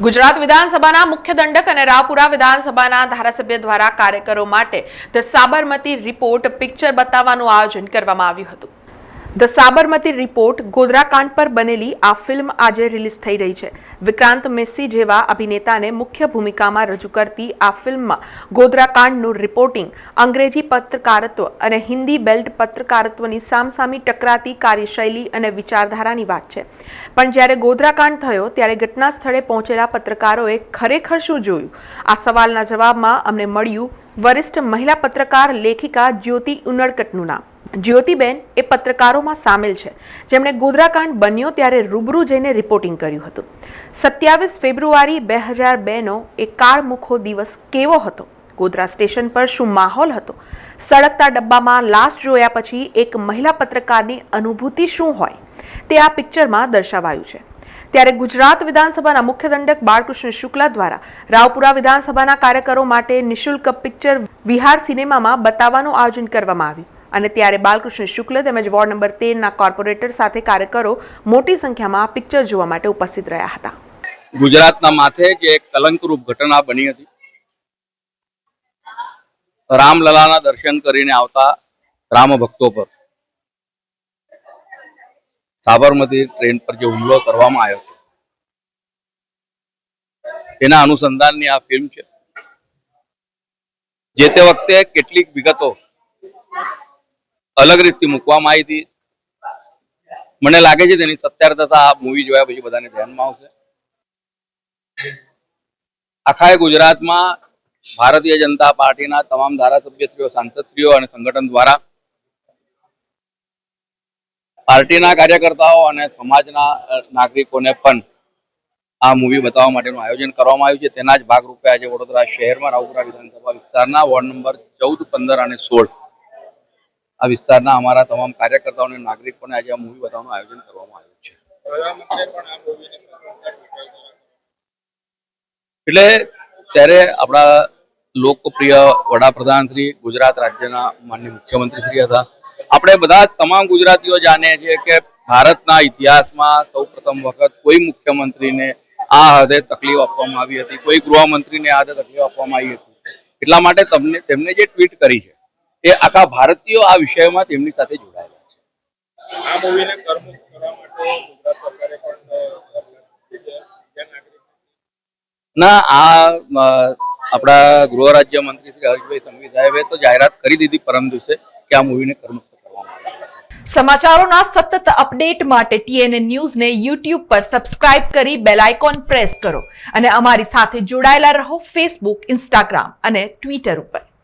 ગુજરાત વિધાનસભાના મુખ્ય દંડક અને રાવપુરા વિધાનસભાના ધારાસભ્ય દ્વારા કાર્યકરો માટે ધ સાબરમતી રિપોર્ટ પિક્ચર બતાવવાનું આયોજન કરવામાં આવ્યું હતું. ધ સાબરમતી રિપોર્ટ ગોધરાકાંડ પર બનેલી આ ફિલ્મ આજે રિલીઝ થઈ રહી છે. વિક્રાંત મેસ્સી જેવા અભિનેતાને મુખ્ય ભૂમિકામાં રજૂ કરતી આ ફિલ્મમાં ગોધરાકાંડનું રિપોર્ટિંગ અંગ્રેજી પત્રકારત્વ અને હિન્દી બેલ્ટ પત્રકારત્વની સામસામી ટકરાતી કાર્યશૈલી અને વિચારધારાની વાત છે. પણ જ્યારે ગોધરાકાંડ થયો ત્યારે ઘટના સ્થળે પહોંચેલા પત્રકારોએ ખરેખર શું જોયું? આ સવાલના જવાબમાં અમને મળ્યું વરિષ્ઠ મહિલા પત્રકાર લેખિકા જ્યોતિ ઉનડકટનું નામ. જ્યોતિબેન એ પત્રકારોમાં સામેલ છે. જેમણે ગોધરાકાંડ બન્યો ત્યારે રૂબરૂ જઈને રિપોર્ટિંગ કર્યું હતું. સત્યાવીસ ફેબ્રુઆરી બે હજાર બેનો એ કાળમુખો દિવસ કેવો હતો? ગોધરા સ્ટેશન પર શું માહોલ હતો? સળગતા ડબ્બામાં લાશ જોયા પછી એક મહિલા પત્રકારની અનુભૂતિ શું હોય? તે આ પિક્ચરમાં દર્શાવાયું છે. ત્યારે ગુજરાત વિધાનસભાના મુખ્ય દંડક બાળકૃષ્ણ શુક્લા દ્વારા રાવપુરા વિધાનસભાના કાર્યકરો માટે નિઃશુલ્ક પિક્ચર વિહાર સિનેમામાં બતાવવાનું આયોજન કરવામાં આવ્યું. અને ત્યારે બાલકૃષ્ણ શુક્લ તેમજ વોર્ડ નંબર તેરના કોર્પોરેટર સાથે કાર્યકરો મોટી સંખ્યામાં પિક્ચર જોવા માટે ઉપસ્થિત રહ્યા હતા. ગુજરાતના માથે જે એક કલંકરૂપ ઘટના બની હતી. રામલલાના દર્શન કરીને આવતા રામ ભક્તો પર. સાબરમતી ટ્રેન પર જે હુમલો કરવામાં આવ્યો છે. એના અનુસંધાનની આ ફિલ્મ છે. જે તે વખતે કેટલીક વિગતો અલગ રીતથી મૂકવામાં આવી હતી. મને લાગે છે તેની સત્યાર્થતા આ મૂવી જોયા પછી બધાને ધ્યાનમાં આવશે. આખા ગુજરાતમાં ભારતીય જનતા પાર્ટીના તમામ ધારાસભ્યશ્રીઓ, સાંસદશ્રીઓ અને સંગઠન દ્વારા પાર્ટીના કાર્યકર્તાઓ અને સમાજના નાગરિકોને પણ આ મૂવી બતાવવા માટેનું આયોજન કરવામાં આવ્યું છે. તેના જ ભાગરૂપે આજે વડોદરા શહેરમાં રાવપુરા વિધાનસભા વિસ્તારના વોર્ડ નંબર ચૌદ, પંદર અને સોળ આ વિસ્તારના અમારા તમામ કાર્યકર્તાઓ અને નાગરિકોને આજે આ મૂવી બતાવવાનું આયોજન કરવામાં આવ્યું છે. એટલે ત્યારે આપણા લોકપ્રિય વડાપ્રધાન શ્રી ગુજરાત રાજ્યના માનનીય મુખ્યમંત્રી શ્રી હતા. આપણે બધા તમામ ગુજરાતીઓ જાણીએ છીએ કે ભારતના ઇતિહાસમાં સૌ પ્રથમ વખત કોઈ મુખ્યમંત્રીને આ હદે તકલીફ આપવામાં આવી હતી. કોઈ ગૃહમંત્રીને આ હદે તકલીફ આપવામાં આવી હતી. એટલા માટે તમને તેમને જે ટ્વીટ કરી છે એ આખા ભારતીયો આ વિષયમાં તેમની સાથે જોડાયેલા છે. આ મૂવીને કરમુક્ત કરવા માટે ગુજરાત સરકારે પણ અ, બીજા બીજા નાગરિક ના આ આપણા ગૃહ રાજ્ય મંત્રી શ્રી હર્ષભાઈ સંઘવી સાહેબે તો જાહેરાત કરી દીધી પરમ દિવસે કે આ મૂવીને કરમુક્ત કરવામાં આવે સમાચારોના સતત અપડેટ માટે ટીએનએ ન્યૂઝને યુટ્યુબ પર સબસ્ક્રાઇબ કરી બેલ આઇકોન પ્રેસ કરો અને અમારી સાથે જોડાયેલા રહો ફેસબુક ઇન્સ્ટાગ્રામ અને ટ્વિટર ઉપર.